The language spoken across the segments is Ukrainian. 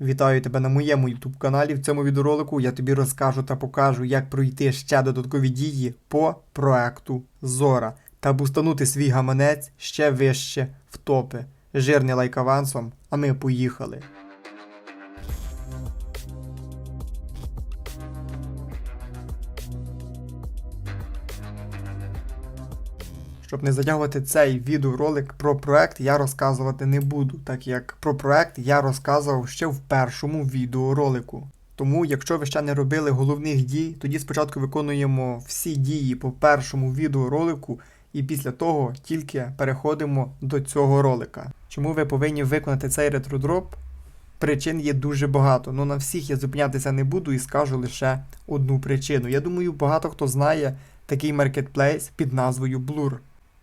Вітаю тебе на моєму YouTube каналі. В цьому відеоролику я тобі розкажу та покажу, як пройти ще додаткові дії по проекту Зора та бустанути свій гаманець ще вище в топи. Жирний лайк авансом, а ми поїхали. Щоб не затягувати цей відеоролик про проект, я розказувати не буду, так як про проект я розказував ще в першому відеоролику. Тому, якщо ви ще не робили головних дій, тоді спочатку виконуємо всі дії по першому відеоролику, і після того тільки переходимо до цього ролика. Чому ви повинні виконати цей ретродроп? Причин є дуже багато, але на всіх я зупинятися не буду і скажу лише одну причину. Я думаю, багато хто знає такий маркетплейс під назвою Blur.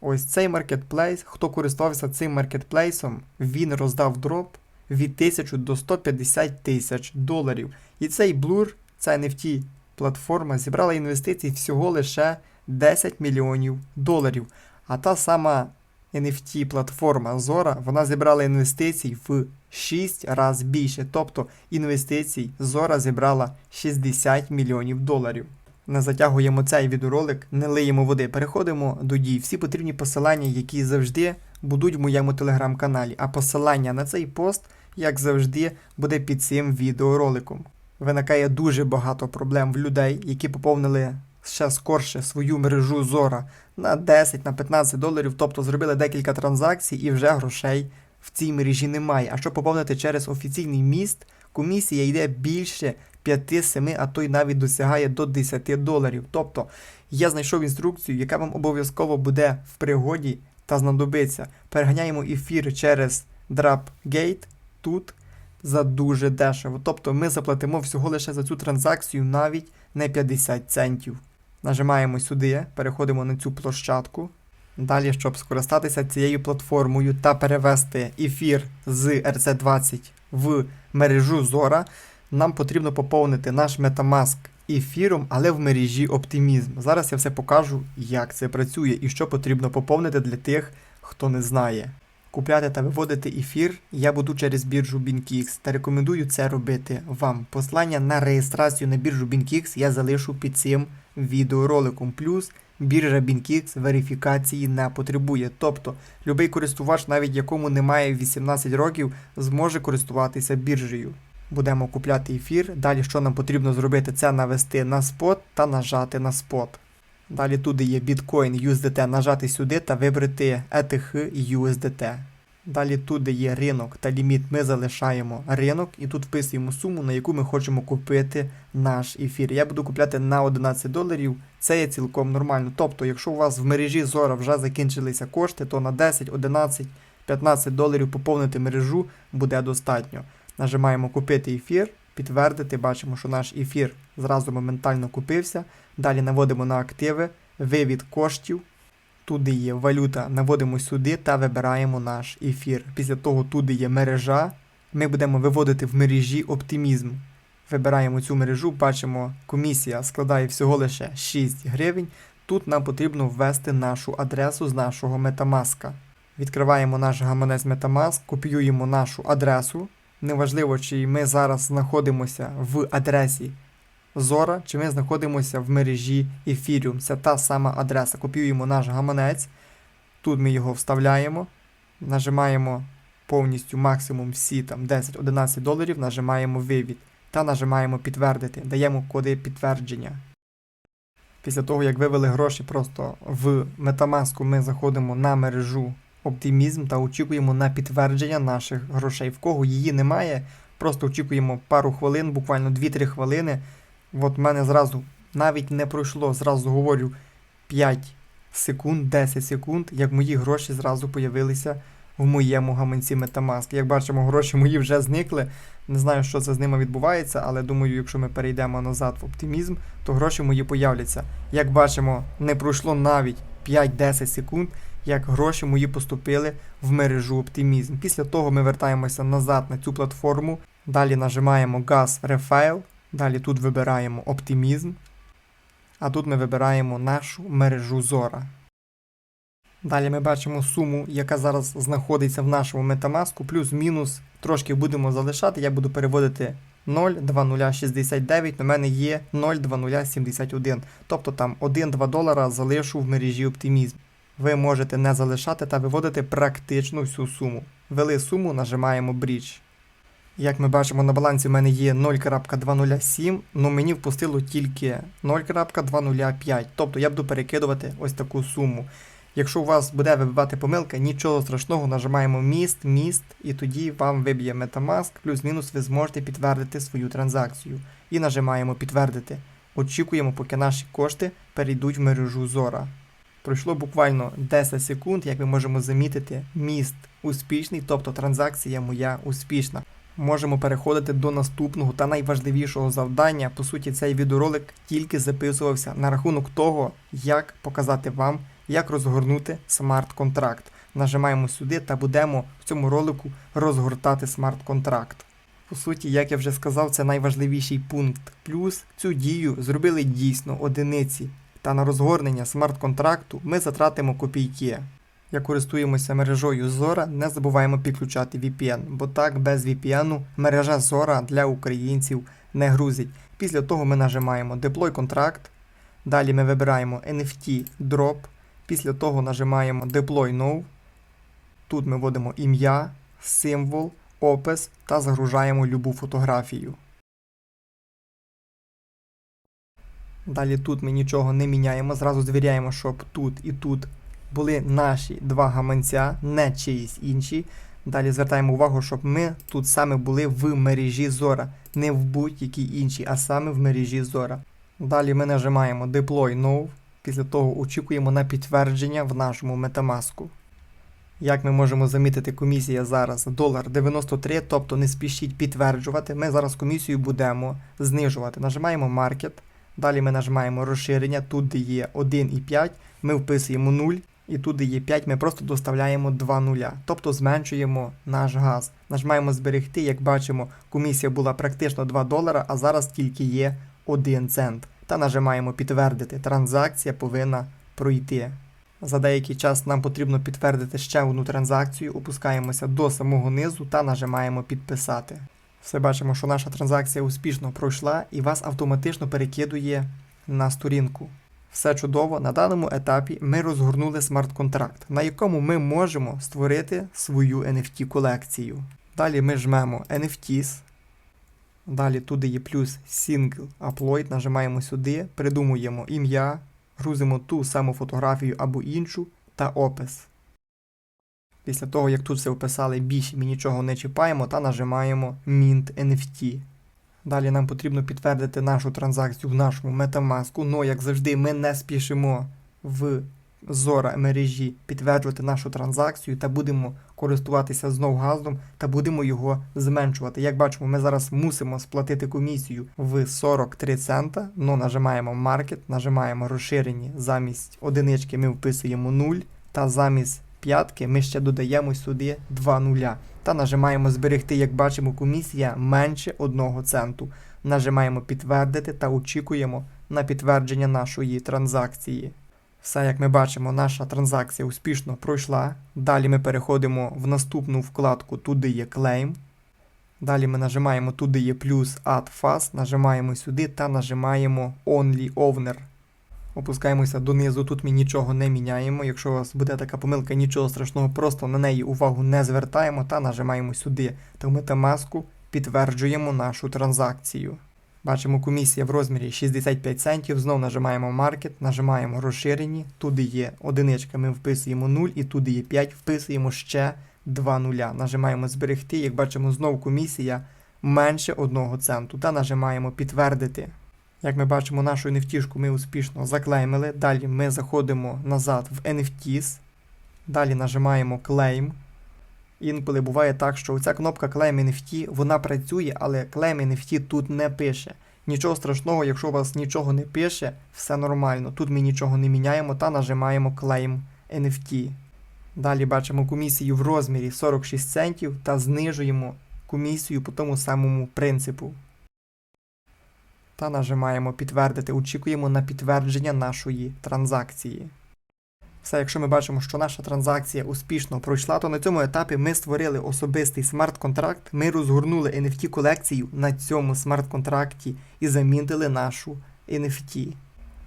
Ось цей маркетплейс, хто користувався цим маркетплейсом, він роздав дроп від 1000 до 150 тисяч доларів. І цей Blur, ця NFT платформа, зібрала інвестицій всього лише 10 мільйонів доларів. А та сама NFT платформа Zora, вона зібрала інвестицій в 6 разів більше. Тобто інвестицій Zora зібрала 60 мільйонів доларів. Не затягуємо цей відеоролик, не лиємо води. Переходимо до дій. Всі потрібні посилання, які завжди будуть в моєму телеграм-каналі. А посилання на цей пост, як завжди, буде під цим відеороликом. Виникає дуже багато проблем в людей, які поповнили ще скорше свою мережу Зора на 10 на 15 доларів, тобто зробили декілька транзакцій і вже грошей в цій мережі немає. А щоб поповнити через офіційний міст, комісія йде більше 5-7, а то й навіть досягає до 10 доларів. Тобто я знайшов інструкцію, яка вам обов'язково буде в пригоді та знадобиться. Переганяємо ефір через DrapGate тут за дуже дешево. Тобто ми заплатимо всього лише за цю транзакцію навіть не 50 центів. Нажимаємо сюди, переходимо на цю площадку. Далі, щоб скористатися цією платформою та перевести ефір з RC20 в мережу Zora, нам потрібно поповнити наш Metamask ефіром, але в мережі Optimism. Зараз я все покажу, як це працює і що потрібно поповнити для тих, хто не знає. Купляти та виводити ефір я буду через біржу BinkX та рекомендую це робити вам. Послання на реєстрацію на біржу BinkX я залишу під цим відеороликом. Плюс біржа BinkX верифікації не потребує. Тобто, будь-який користувач, навіть якому немає 18 років, зможе користуватися біржею. Будемо купляти ефір. Далі, що нам потрібно зробити, це навести на спот та нажати на спот. Далі туди є Bitcoin USDT, нажати сюди та вибрати ETH і USDT. Далі туди є ринок та ліміт. Ми залишаємо ринок і тут вписуємо суму, на яку ми хочемо купити наш ефір. Я буду купляти на 11 доларів. Це є цілком нормально. Тобто, якщо у вас в мережі Zora вже закінчилися кошти, то на 10, 11, 15 доларів поповнити мережу буде достатньо. Нажимаємо купити ефір, підтвердити, бачимо, що наш ефір зразу моментально купився. Далі наводимо на активи, вивід коштів. Туди є валюта, наводимо сюди та вибираємо наш ефір. Після того туди є мережа. Ми будемо виводити в мережі оптимізм. Вибираємо цю мережу, бачимо, комісія складає всього лише 6 гривень. Тут нам потрібно ввести нашу адресу з нашого Metamask. Відкриваємо наш гаманець Metamask, копіюємо нашу адресу. Неважливо, чи ми зараз знаходимося в адресі Zora, чи ми знаходимося в мережі Ethereum. Це та сама адреса. Копіюємо наш гаманець. Тут ми його вставляємо, нажимаємо повністю максимум всі там 10-11 доларів, нажимаємо вивід та нажимаємо підтвердити, даємо коди підтвердження. Після того, як вивели гроші просто в Metamask, ми заходимо на мережу Optimism та очікуємо на підтвердження наших грошей. В кого її немає, просто очікуємо пару хвилин, буквально 2-3 хвилини. От в мене зразу навіть не пройшло, зразу говорю 5 секунд, 10 секунд, як мої гроші зразу появилися в моєму гаманці Metamask. Як бачимо, гроші мої вже зникли. Не знаю, що це з ними відбувається, але думаю, якщо ми перейдемо назад в оптимізм, то гроші мої появляться. Як бачимо, не пройшло навіть 5-10 секунд, як гроші мої поступили в мережу оптимізм. Після того ми вертаємося назад на цю платформу. Далі нажимаємо Gas Refail. Далі тут вибираємо оптимізм. А тут ми вибираємо нашу мережу Zora. Далі ми бачимо суму, яка зараз знаходиться в нашому Metamask, плюс-мінус трошки будемо залишати. Я буду переводити 0,2069, у мене є 0,2071. Тобто там 1-2 долара залишу в мережі оптимізм. Ви можете не залишати та виводити практично всю суму. Ввели суму, нажимаємо Bridge. Як ми бачимо, на балансі в мене є 0.207, але мені впустило тільки 0.205. Тобто я буду перекидувати ось таку суму. Якщо у вас буде вибивати помилка, нічого страшного, нажимаємо міст, міст, і тоді вам виб'є Metamask, плюс-мінус ви зможете підтвердити свою транзакцію. І нажимаємо підтвердити. Очікуємо, поки наші кошти перейдуть в мережу Zora. Пройшло буквально 10 секунд, як ми можемо замітити, міст успішний, тобто транзакція моя успішна. Можемо переходити до наступного та найважливішого завдання. По суті, цей відеоролик тільки записувався на рахунок того, як показати вам, як розгорнути смарт-контракт. Нажимаємо сюди та будемо в цьому ролику розгортати смарт-контракт. По суті, як я вже сказав, це найважливіший пункт. Плюс цю дію зробили дійсно одиниці. Та на розгорнення смарт-контракту ми затратимо копійки. Як користуємося мережою Zora, не забуваємо підключати VPN, бо так без VPN мережа Zora для українців не грузить. Після того ми нажимаємо Deploy контракт. Далі ми вибираємо NFT Drop. Після того нажимаємо Deploy Now. Тут ми вводимо ім'я, символ, опис та загружаємо любу фотографію. Далі тут ми нічого не міняємо, зразу звіряємо, щоб тут і тут були наші два гаманця, не чиїсь інші. Далі звертаємо увагу, щоб ми тут саме були в мережі Zora, не в будь-якій іншій, а саме в мережі Zora. Далі ми нажимаємо Deploy Now. Після того очікуємо на підтвердження в нашому Metamask. Як ми можемо замітити, комісія зараз долар 93, тобто не спішіть підтверджувати. Ми зараз комісію будемо знижувати. Нажимаємо Market. Далі ми нажимаємо розширення. Тут де є 1,5, ми вписуємо 0. І тут де є 5, ми просто доставляємо 2 нуля, тобто зменшуємо наш газ. Нажимаємо зберегти, як бачимо, комісія була практично 2 долара, а зараз тільки є 1 цент. Та нажимаємо підтвердити. Транзакція повинна пройти. За деякий час нам потрібно підтвердити ще одну транзакцію, опускаємося до самого низу та нажимаємо підписати. Все бачимо, що наша транзакція успішно пройшла і вас автоматично перекидує на сторінку. Все чудово, на даному етапі ми розгорнули смарт-контракт, на якому ми можемо створити свою NFT колекцію. Далі ми жмемо NFTs. Далі туди є плюс Single Upload, нажимаємо сюди, придумуємо ім'я, грузимо ту саму фотографію або іншу та опис. Після того, як тут все вписали, більше ми нічого не чіпаємо та нажимаємо Mint NFT. Далі нам потрібно підтвердити нашу транзакцію в нашому Metamask, но, як завжди, ми не спішимо в Zora мережі підтверджувати нашу транзакцію та будемо користуватися знов газом та будемо його зменшувати. Як бачимо, ми зараз мусимо сплатити комісію в 43 цента, но нажимаємо Market, нажимаємо розширені, замість одинички ми вписуємо 0 та замість п'ятки ми ще додаємо сюди 2 нуля. Та нажимаємо зберегти, як бачимо, комісія менше 1 центу. Нажимаємо підтвердити та очікуємо на підтвердження нашої транзакції. Все, як ми бачимо, наша транзакція успішно пройшла. Далі ми переходимо в наступну вкладку, туди є Claim. Далі ми нажимаємо туди є плюс Add Fast, нажимаємо сюди та нажимаємо Only Owner. Опускаємося донизу, тут ми нічого не міняємо. Якщо у вас буде така помилка, нічого страшного, просто на неї увагу не звертаємо та нажимаємо сюди. Та в Metamask підтверджуємо нашу транзакцію. Бачимо комісія в розмірі 65 центів. Знову нажимаємо Market, нажимаємо розширені. Туди є одиничка, ми вписуємо 0, і туди є 5, вписуємо ще 2 нуля. Нажимаємо зберегти. Як бачимо, знову комісія менше 1 центу. Та нажимаємо підтвердити. Як ми бачимо, нашу NFT ми успішно заклеймили. Далі ми заходимо назад в NFTs. Далі нажимаємо Claim. Інколи буває так, що ця кнопка Claim NFT вона працює, але Claim NFT тут не пише. Нічого страшного, якщо у вас нічого не пише, все нормально. Тут ми нічого не міняємо та нажимаємо Claim NFT. Далі бачимо комісію в розмірі 46 центів та знижуємо комісію по тому самому принципу. Та нажимаємо підтвердити. Очікуємо на підтвердження нашої транзакції. Все, якщо ми бачимо, що наша транзакція успішно пройшла, то на цьому етапі ми створили особистий смарт-контракт, ми розгорнули NFT колекцію на цьому смарт-контракті і замінили нашу NFT.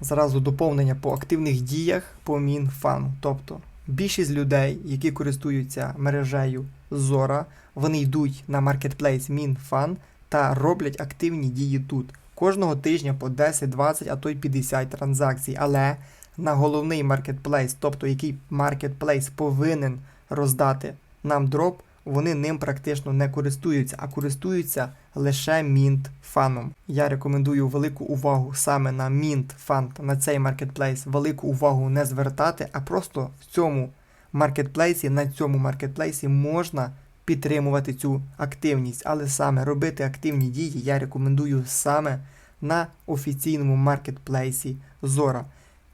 Зразу доповнення по активних діях по Мінфану. Тобто більшість людей, які користуються мережею Zora, вони йдуть на маркетплейс Мінфан та роблять активні дії тут. Кожного тижня по 10, 20, а то й 50 транзакцій. Але на головний маркетплейс, тобто який маркетплейс повинен роздати нам дроп, вони ним практично не користуються, а користуються лише Mint фаном. Я рекомендую велику увагу саме на Mint фан, на цей маркетплейс, велику увагу не звертати, а просто в цьому маркетплейсі, на цьому маркетплейсі можна підтримувати цю активність, але саме робити активні дії я рекомендую саме на офіційному маркетплейсі Zora.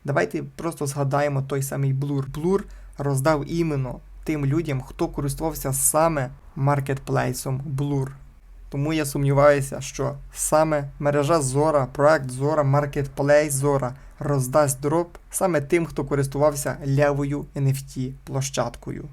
Давайте просто згадаємо той самий Blur. Blur роздав іменно тим людям, хто користувався саме маркетплейсом Blur. Тому я сумніваюся, що саме мережа Zora, проект Zora, Marketplace Zora роздасть дроп саме тим, хто користувався лявою NFT площадкою.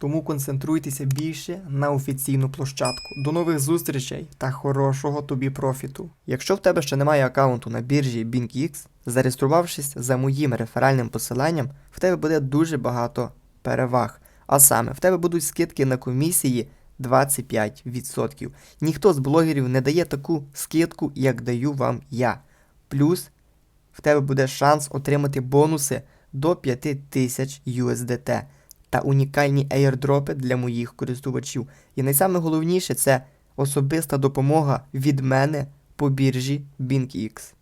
Тому концентруйтеся більше на офіційну площадку. До нових зустрічей та хорошого тобі профіту. Якщо в тебе ще немає аккаунту на біржі BingX, зареєструвавшись за моїм реферальним посиланням, в тебе буде дуже багато переваг. А саме, в тебе будуть скидки на комісії 25%. Ніхто з блогерів не дає таку скидку, як даю вам я. Плюс в тебе буде шанс отримати бонуси до 5000 USDT та унікальні airdропи для моїх користувачів. І найсаме головніше це особиста допомога від мене по біржі BingX.